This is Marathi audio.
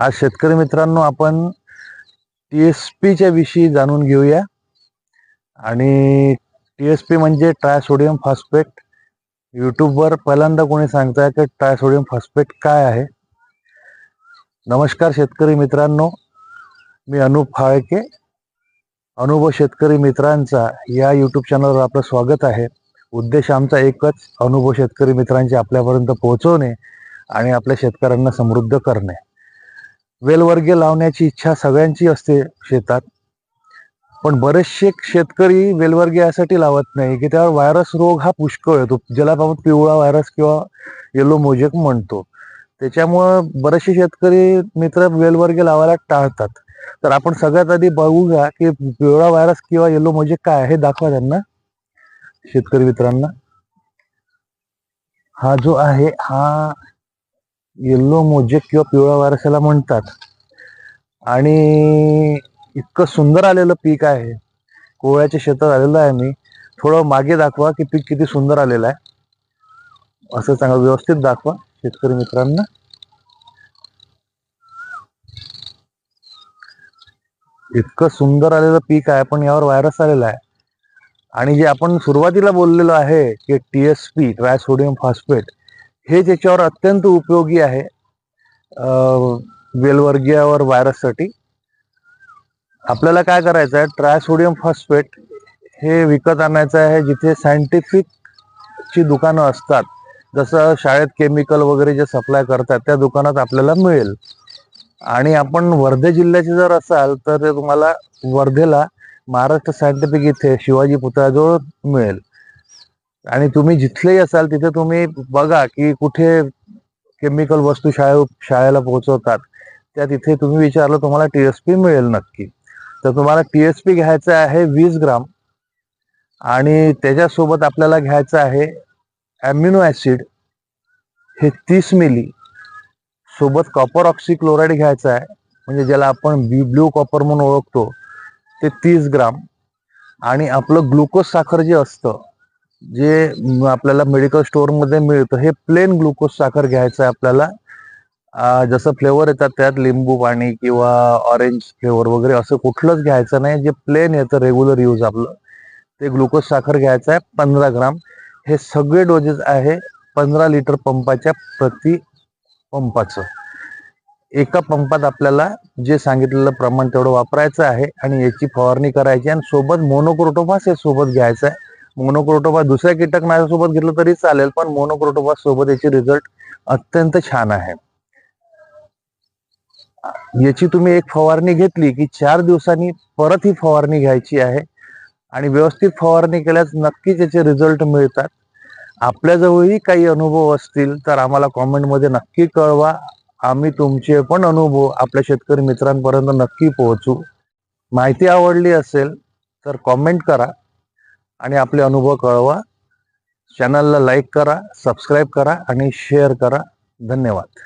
आज शेतकरी मित्रांनो आपण टी एस पीच्या विषयी जाणून घेऊया. आणि टी एस पी म्हणजे ट्रायसोडियम फॉस्फेट. यूट्यूबवर पहिल्यांदा कोणी सांगताय की ट्रायसोडियम फॉस्फेट काय आहे? नमस्कार शेतकरी मित्रांनो मी अनुप फाळके. अनुभव शेतकरी मित्रांचा या यूट्यूब चॅनलवर आपलं स्वागत आहे. उद्देश आमचा एकच अनुभव शेतकरी मित्रांचे आपल्यापर्यंत पोहोचवणे आणि आपल्या शेतकऱ्यांना समृद्ध करणे. वेलवर्गीय लावण्याची इच्छा सगळ्यांची असते शेतात. पण बरेचसे शेतकरी वेलवर्गे यासाठी लावत नाही की त्यावर व्हायरस रोग हा पुष्कळ येतो. ज्याला आपण पिवळा व्हायरस किंवा येलो मोजेक म्हणतो. त्याच्यामुळं बरेचसे शेतकरी मित्र वेलवर्गीय लावायला टाळतात. तर आपण सगळ्यात आधी बघूया की पिवळा व्हायरस किंवा येलो मोजेक काय आहे हे दाखवा त्यांना शेतकरी मित्रांना. हा जो आहे हा येल्लो मोजेक किंवा पिवळा वायरस याला म्हणतात. आणि इतकं सुंदर आलेलं पीक आहे. कोवळ्याच्या शेतात आलेलं आहे मी. थोडं मागे दाखवा की पीक किती सुंदर आलेलं आहे. असं चांगलं व्यवस्थित दाखवा शेतकरी मित्रांना. इतकं सुंदर आलेलं पीक आहे पण यावर व्हायरस आलेला आहे. आणि जे आपण सुरुवातीला बोललेलो आहे की T S P trisodium phosphate हे त्याच्यावर अत्यंत उपयोगी आहे वेलवर्गीयावर व्हायरससाठी आपल्याला काय करायचं आहे? ट्रायसोडियम फॉस्फेट हे विकत आणायचं आहे जिथे सायंटिफिक ची दुकानं असतात. जसं शाळेत केमिकल वगैरे जे सप्लाय करतात त्या दुकानात आपल्याला मिळेल. आणि आपण वर्धे जिल्ह्याचे जर असाल तर ते तुम्हाला वर्धेला महाराष्ट्र सायंटिफिक इथे शिवाजी पुतळ्याजवळ मिळेल. आणि तुम्ही जिथलेही असाल तिथे तुम्ही बघा की कुठे केमिकल वस्तू शाळे शाळेला पोहोचवतात. त्या तिथे तुम्ही विचारलं तुम्हाला टीएसपी मिळेल नक्की. तर तुम्हाला टीएसपी घ्यायचं आहे वीस ग्राम आणि त्याच्यासोबत आपल्याला घ्यायचं आहे ॲम्युनो ॲसिड हे तीस मिली सोबत कॉपर ऑक्सिक्लोराईड घ्यायचं आहे. म्हणजे ज्याला आपण ब्ल्यू कॉपर म्हणून ओळखतो ते तीस ग्राम आणि आपलं ग्लुकोज साखर जे असतं जे आपल्याला मेडिकल स्टोअरमध्ये मिळतं हे प्लेन ग्लुकोज साखर घ्यायचं आहे आपल्याला. जसं फ्लेवर येतात त्यात लिंबू पाणी किंवा ऑरेंज फ्लेवर वगैरे असं कुठलंच घ्यायचं नाही. जे प्लेन येतं रेग्युलर यूज आपलं ते ग्लुकोज साखर घ्यायचं आहे पंधरा ग्राम. हे सगळे डोजेस आहे पंधरा लिटर पंपाच्या प्रति पंपाचं. एका पंपात आपल्याला जे सांगितलेलं प्रमाण तेवढं वापरायचं आहे आणि याची फवारणी करायची आणि सोबत मोनोक्रोटोफास हे सोबत घ्यायचं आहे. मोनोक्रोटोबा दुसऱ्या कीटकनाशकासोबत घेतलं तरी चालेल पण मोनोक्रोटोबा सोबत याचे रिझल्ट अत्यंत छान आहे. याची तुम्ही एक फवारणी घेतली की चार दिवसांनी परत ही फवारणी घ्यायची आहे आणि व्यवस्थित फवारणी केल्यास नक्कीच याचे रिझल्ट मिळतात. आपल्याजवळही काही अनुभव असतील तर आम्हाला कॉमेंटमध्ये नक्की कळवा. आम्ही तुमचे पण अनुभव आपल्या शेतकरी मित्रांपर्यंत नक्की पोहोचू. माहिती आवडली असेल तर कॉमेंट करा. आणि आपले अनुभव कळवा. चॅनलला लाईक करा सबस्क्राईब करा आणि शेअर करा. धन्यवाद.